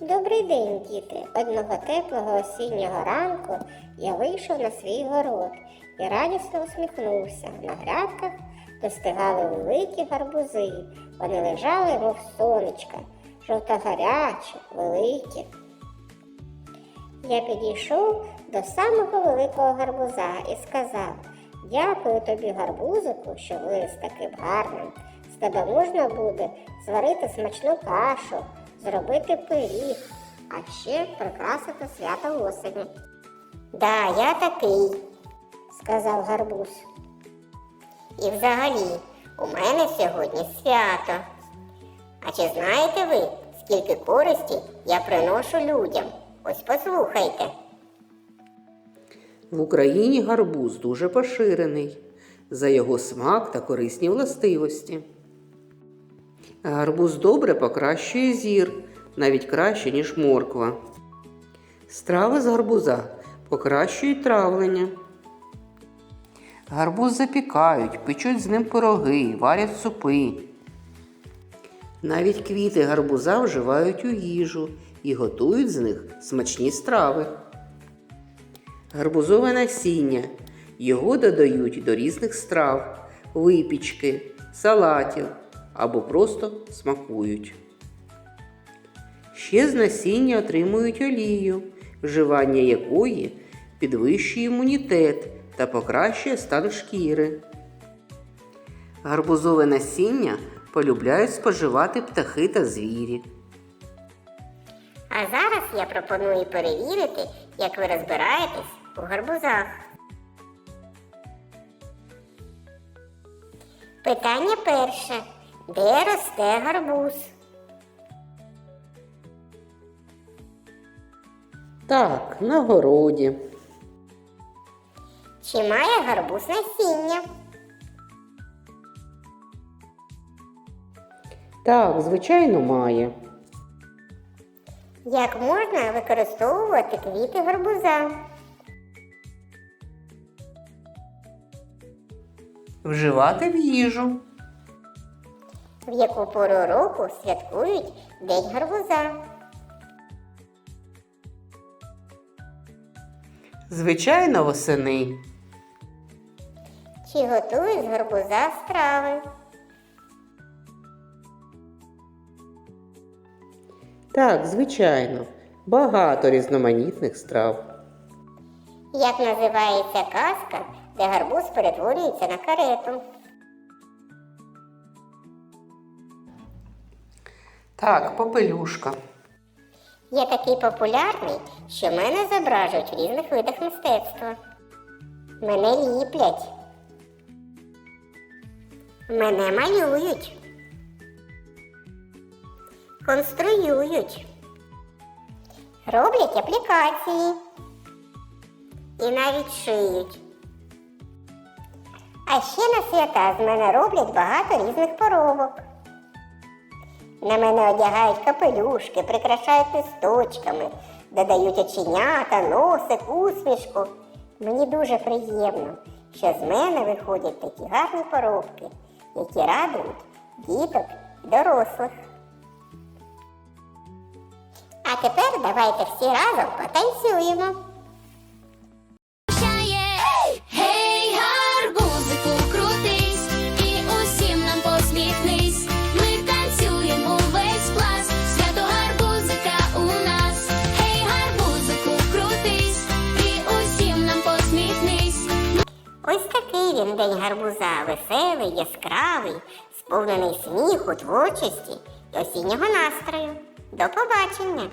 Добрий день, діти. Одного теплого осіннього ранку я вийшов на свій город і радісно усміхнувся. На грядках достигали великі гарбузи. Вони лежали, мов сонечка, жовто-гарячі, великі. Я підійшов до самого великого гарбуза і сказав: Дякую тобі, гарбузику, що виріс таким гарним. З тебе можна буде зварити смачну кашу, зробити пиріг, а ще прикрасити свято осені. Да, я такий, сказав гарбуз. І взагалі, у мене сьогодні свято. А чи знаєте ви, скільки користі я приношу людям? Ось послухайте. В Україні гарбуз дуже поширений за його смак та корисні властивості. Гарбуз добре покращує зір, навіть краще, ніж морква. Страви з гарбуза покращують травлення. Гарбуз запікають, печуть з ним пироги, варять супи. Навіть квіти гарбуза вживають у їжу і готують з них смачні страви. Гарбузове насіння. Його додають до різних страв, випічки, салатів або просто смакують. Ще з насіння отримують олію, вживання якої підвищує імунітет та покращує стан шкіри. Гарбузове насіння полюбляють споживати птахи та звірі. А зараз я пропоную перевірити, як ви розбираєтесь у гарбузах. Питання перше. Де росте гарбуз? Так, на городі. Чи має гарбуз насіння? Так, звичайно, має. Як можна використовувати квіти гарбуза? Вживати в їжу. В яку пору року святкують День гарбуза? Звичайно, восени. Чи готують з гарбуза страви? Так, звичайно, багато різноманітних страв. Як називається казка, де гарбуз перетворюється на карету? Так, попелюшка. Є такий популярний, що мене зображують в різних видах мистецтва. Мене ліплять. Мене малюють. Конструюють. Роблять аплікації. І навіть шиють. А ще на свята з мене роблять багато різних поробок. На мене одягають капелюшки, прикрашають листочками, додають оченята, носик, усмішку. Мені дуже приємно, що з мене виходять такі гарні поробки, які радують діток і дорослих. А тепер давайте всі разом потанцюємо. Такий день гарбуза, веселий, яскравий, сповнений сміху, творчості і осіннього настрою. До побачення!